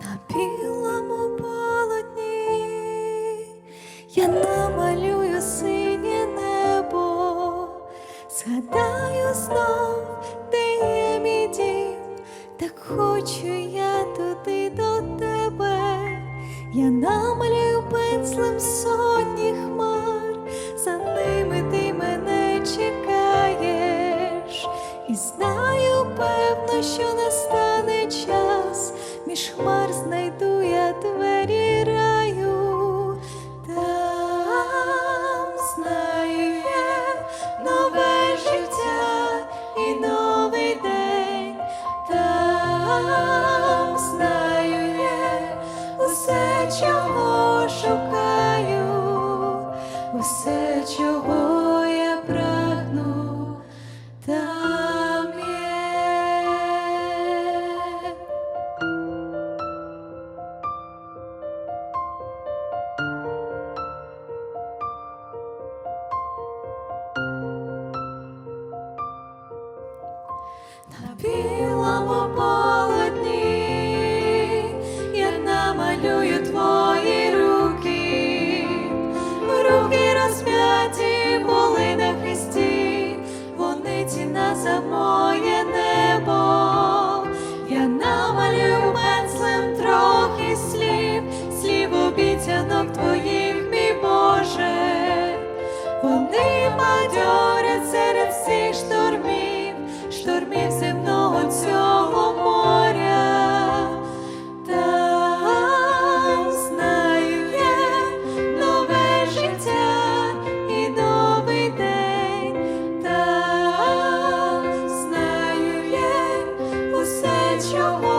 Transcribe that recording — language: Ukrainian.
на білому полотні я намалюю синє небо, згадаю знов, де є мій дім, так хочу я туди до тебе. Я намалюю пензлем сотні хмар, за ними ти мене чекаєш, і знаю, певно, що чого я прагну, там є. На обіцянок твоїх, мій Боже. Вони бадьорять серед всіх штормів, штормів земного цього моря. Там знаю я нове життя і новий день. Там знаю я усе, чого